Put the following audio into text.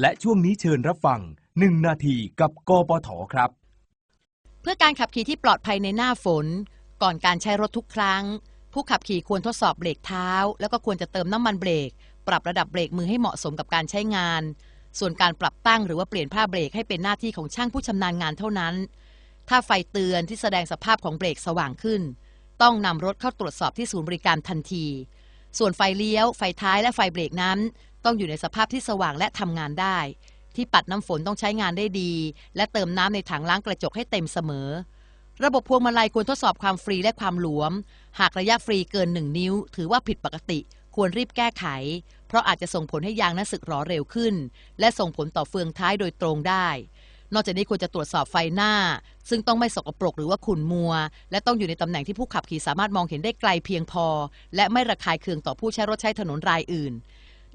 และช่วงนี้เชิญรับฟัง 1 นาทีกับกปทครับ เพื่อการขับขี่ที่ปลอดภัยในหน้าฝน ก่อนการใช้รถทุกครั้ง ผู้ขับขี่ควรทดสอบเบรกเท้า แล้วก็ควรจะเติมน้ำมันเบรก ปรับระดับเบรกมือให้เหมาะสมกับการใช้งาน ส่วนการปรับตั้งหรือว่าเปลี่ยนผ้าเบรกให้เป็นหน้าที่ของช่างผู้ชำนาญงานเท่านั้น ถ้าไฟเตือนที่แสดงสภาพของเบรกสว่างขึ้น ต้องนำรถเข้าตรวจสอบที่ศูนย์บริการทันที ส่วนไฟเลี้ยว ไฟท้ายและไฟเบรกนั้น ต้องอยู่ในสภาพที่สว่างและทำงานได้ ที่ปัดน้ำฝนต้องใช้งานได้ดี และเติมน้ำในถังล้างกระจกให้เต็มเสมอ ระบบพวงมาลัยควรทดสอบความฟรีและความหลวม หากระยะฟรีเกิน 1 นิ้ว ถือว่าผิดปกติ ควรรีบแก้ไข เพราะอาจจะส่งผลให้ยางนั้นสึกหรอเร็วขึ้น และส่งผลต่อเฟืองท้ายโดยตรงได้นอกจากนี้ควรจะตรวจสอบไฟหน้า ซึ่งต้องไม่สกปรกหรือว่าขุ่นมัว และต้องอยู่ในตำแหน่งที่ผู้ขับขี่สามารถมองเห็นได้ไกลเพียงพอ และไม่ระคายเคืองต่อผู้ใช้รถใช้ถนนรายอื่น